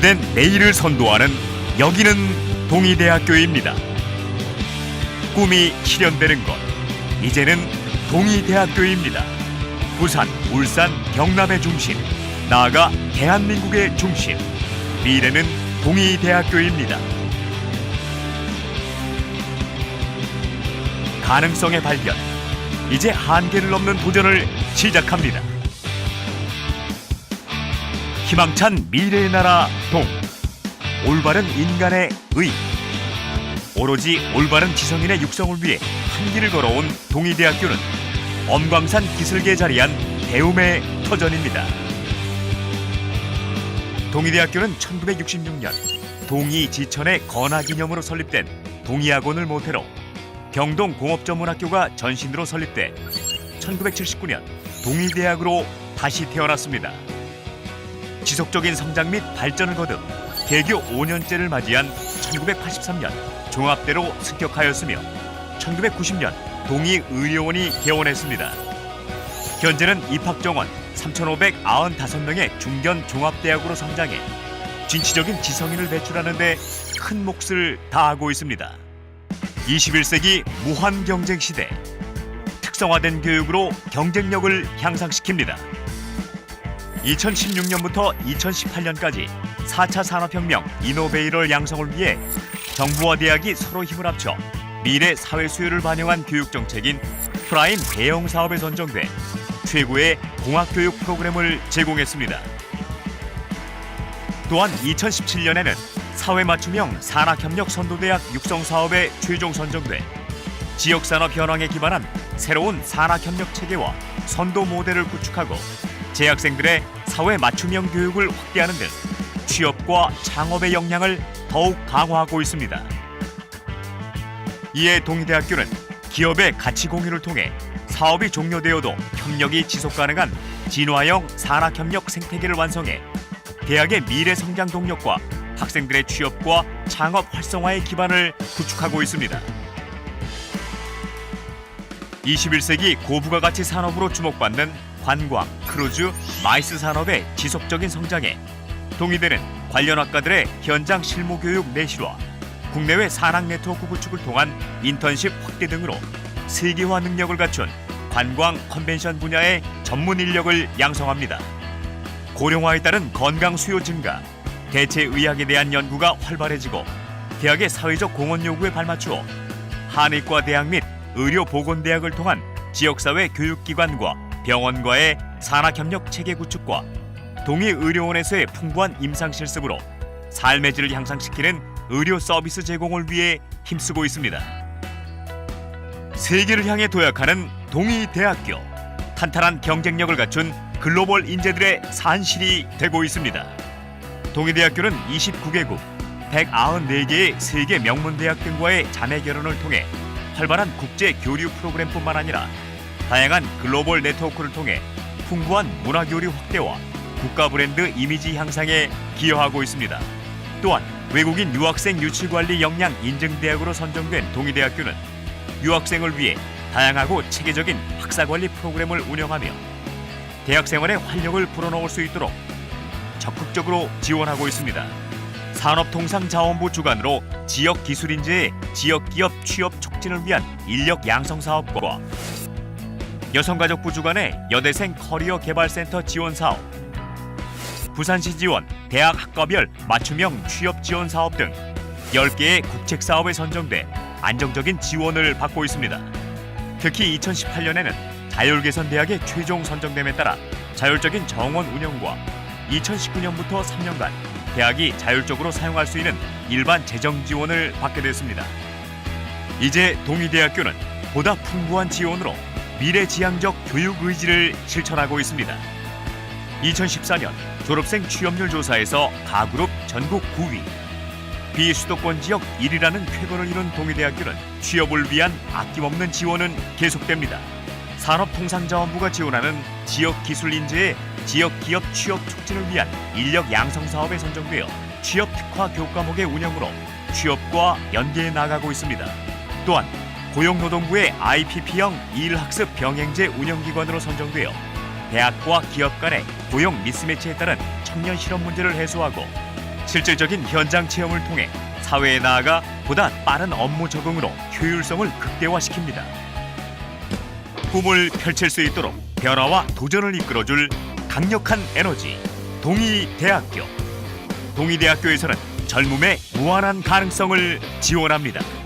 준비된 내일을 선도하는 여기는 동의대학교입니다. 꿈이 실현되는 것 이제는 동의대학교입니다. 부산, 울산, 경남의 중심 나아가 대한민국의 중심 미래는 동의대학교입니다. 가능성의 발견 이제 한계를 넘는 도전을 시작합니다. 희망찬 미래의 나라 동 올바른 인간의 의 오로지 올바른 지성인의 육성을 위해 한 길을 걸어온 동의대학교는 엄광산 기술계에 자리한 배움의 터전입니다. 동의대학교는 1966년 동의 지천의 건화 기념으로 설립된 동의학원을 모태로 경동 공업전문학교가 전신으로 설립돼 1979년 동의대학으로 다시 태어났습니다. 지속적인 성장 및 발전을 거듭 개교 5년째를 맞이한 1983년 종합대로 습격하였으며 1990년 동의의료원이 개원했습니다. 현재는 입학 정원 3,595명의 중견 종합대학으로 성장해 진취적인 지성인을 배출하는 데 큰 몫을 다하고 있습니다. 21세기 무한 경쟁 시대 특성화된 교육으로 경쟁력을 향상시킵니다. 2016년부터 2018년까지 4차 산업혁명 이노베이럴 양성을 위해 정부와 대학이 서로 힘을 합쳐 미래 사회 수요를 반영한 교육 정책인 프라임 대형 사업에 선정돼 최고의 공학 교육 프로그램을 제공했습니다. 또한 2017년에는 사회 맞춤형 산학협력 선도대학 육성 사업에 최종 선정돼 지역 산업 현황에 기반한 새로운 산학협력 체계와 선도 모델을 구축하고 재학생들의 사회 맞춤형 교육을 확대하는 등 취업과 창업의 역량을 더욱 강화하고 있습니다. 이에 동의대학교는 기업의 가치 공유를 통해 사업이 종료되어도 협력이 지속 가능한 진화형 산학 협력 생태계를 완성해 대학의 미래 성장 동력과 학생들의 취업과 창업 활성화의 기반을 구축하고 있습니다. 21세기 고부가 가치 산업으로 주목받는 관광, 크루즈, 마이스 산업의 지속적인 성장에 동의대는 관련 학과들의 현장 실무 교육 내실화, 국내외 산학 네트워크 구축을 통한 인턴십 확대 등으로 세계화 능력을 갖춘 관광 컨벤션 분야의 전문 인력을 양성합니다. 고령화에 따른 건강 수요 증가, 대체 의학에 대한 연구가 활발해지고 대학의 사회적 공헌 요구에 발맞추어 한의과 대학 및 의료보건대학을 통한 지역사회 교육기관과 병원과의 산학협력 체계 구축과 동의의료원에서의 풍부한 임상 실습으로 삶의 질을 향상시키는 의료 서비스 제공을 위해 힘쓰고 있습니다. 세계를 향해 도약하는 동의대학교 탄탄한 경쟁력을 갖춘 글로벌 인재들의 산실이 되고 있습니다. 동의대학교는 29개국 194개의 세계 명문대학 등과의 자매 결혼을 통해 활발한 국제 교류 프로그램뿐만 아니라 다양한 글로벌 네트워크를 통해 풍부한 문화 교류 확대와 국가 브랜드 이미지 향상에 기여하고 있습니다. 또한 외국인 유학생 유치 관리 역량 인증 대학으로 선정된 동의대학교는 유학생을 위해 다양하고 체계적인 학사 관리 프로그램을 운영하며 대학 생활에 활력을 불어넣을 수 있도록 적극적으로 지원하고 있습니다. 산업통상자원부 주관으로 지역 기술 인재의 지역 기업 취업 촉진을 위한 인력 양성 사업과 여성가족부 주관의 여대생 커리어 개발센터 지원 사업, 부산시 지원 대학 학과별 맞춤형 취업 지원 사업 등 10개의 국책 사업에 선정돼 안정적인 지원을 받고 있습니다. 특히 2018년에는 자율개선 대학의 최종 선정됨에 따라 자율적인 정원 운영과 2019년부터 3년간 대학이 자율적으로 사용할 수 있는 일반 재정 지원을 받게 됐습니다. 이제 동의대학교는 보다 풍부한 지원으로 미래지향적 교육 의지를 실천하고 있습니다. 2014년 졸업생 취업률 조사에서 가그룹 전국 9위, 비수도권 지역 1위라는 쾌거를 이룬 동의대학교는 취업을 위한 아낌없는 지원은 계속됩니다. 산업통상자원부가 지원하는 지역 기술 인재의 지역 기업 취업 촉진을 위한 인력 양성 사업에 선정되어 취업 특화 교과목의 운영으로 취업과 연계해 나가고 있습니다. 또한 고용노동부의 IPP형 일학습 병행제 운영기관으로 선정되어 대학과 기업 간의 고용 미스매치에 따른 청년 실업 문제를 해소하고 실질적인 현장 체험을 통해 사회에 나아가 보다 빠른 업무 적응으로 효율성을 극대화시킵니다. 꿈을 펼칠 수 있도록 변화와 도전을 이끌어줄 강력한 에너지 동의대학교. 동의대학교에서는 젊음의 무한한 가능성을 지원합니다.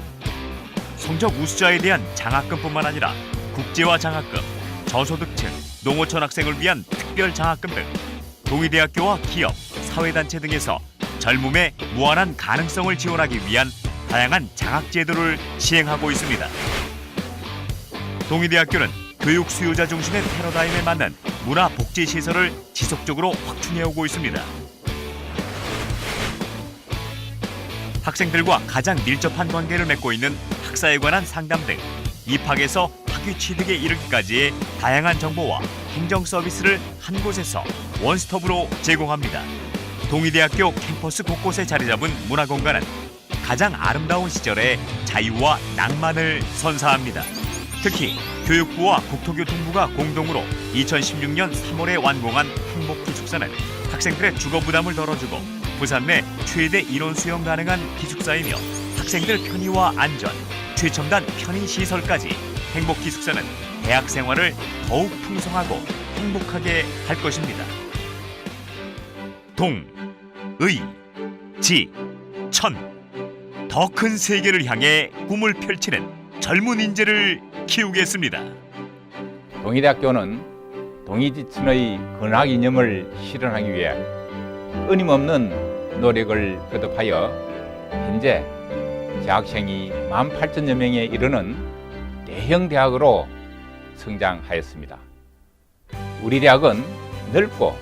성적 우수자에 대한 장학금뿐만 아니라 국제화 장학금, 저소득층, 농어촌 학생을 위한 특별 장학금 등 동의대학교와 기업, 사회단체 등에서 젊음의 무한한 가능성을 지원하기 위한 다양한 장학 제도를 시행하고 있습니다. 동의대학교는 교육 수요자 중심의 패러다임에 맞는 문화 복지 시설을 지속적으로 확충해 오고 있습니다. 학생들과 가장 밀접한 관계를 맺고 있는 학사에 관한 상담 등 입학에서 학위 취득에 이르기까지의 다양한 정보와 행정 서비스를 한 곳에서 원스톱으로 제공합니다. 동의대학교 캠퍼스 곳곳에 자리 잡은 문화공간은 가장 아름다운 시절의 자유와 낭만을 선사합니다. 특히 교육부와 국토교통부가 공동으로 2016년 3월에 완공한 행복기숙사는 학생들의 주거 부담을 덜어주고 부산 내 최대 인원 수용 가능한 기숙사이며 학생들 편의와 안전, 최첨단 편의 시설까지 행복 기숙사는 대학 생활을 더욱 풍성하고 행복하게 할 것입니다. 동, 의, 지, 천. 더 큰 세계를 향해 꿈을 펼치는 젊은 인재를 키우겠습니다. 동의대학교는 동의지천의 근학 이념을 실현하기 위해 끊임없는 노력을 거듭하여 현재 재학생이 18,000여 명에 이르는 대형 대학으로 성장하였습니다. 우리 대학은 넓고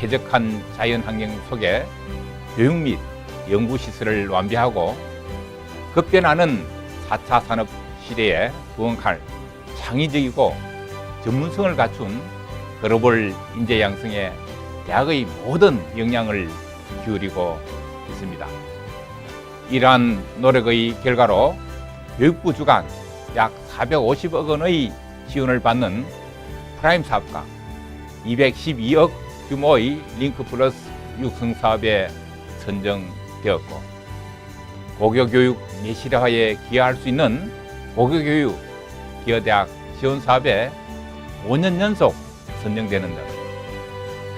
쾌적한 자연 환경 속에 교육 및 연구 시설을 완비하고 급변하는 4차 산업 시대에 부응할 창의적이고 전문성을 갖춘 글로벌 인재 양성에 대학의 모든 역량을 기울이고 있습니다. 이러한 노력의 결과로 교육부 주관 약 450억 원의 지원을 받는 프라임 사업과 212억 규모의 링크 플러스 육성 사업에 선정되었고 고교교육 예시화에 기여할 수 있는 고교교육 기여대학 지원 사업에 5년 연속 선정되는 등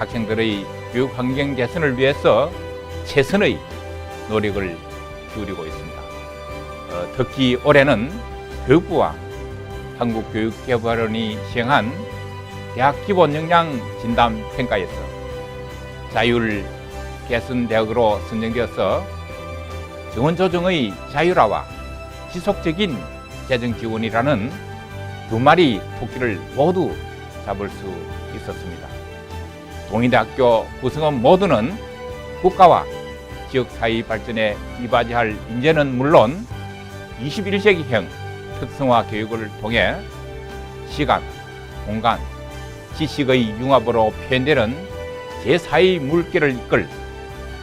학생들의 교육 환경 개선을 위해서 최선의 노력을 기울이고 있습니다. 어, 특히 올해는 교육부와 한국교육개발원이 시행한 대학 기본 역량 진단 평가에서 자율 개선 대학으로 선정되어서 정원 조정의 자율화와 지속적인 재정 지원이라는 두 마리 토끼를 모두 잡을 수 있었습니다. 동의대학교 구성원 모두는 국가와 지역 사회 발전에 이바지할 인재는 물론 21세기형 특성화 교육을 통해 시간, 공간, 지식의 융합으로 표현되는 제4의 물결을 이끌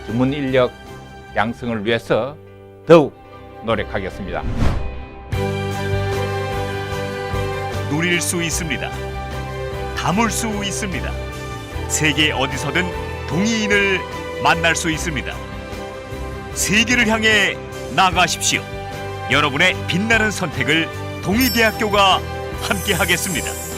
전문 인력 양성을 위해서 더욱 노력하겠습니다. 누릴 수 있습니다. 담을 수 있습니다. 세계 어디서든 동의인을 만날 수 있습니다. 세계를 향해 나가십시오. 여러분의 빛나는 선택을 동의대학교가 함께하겠습니다.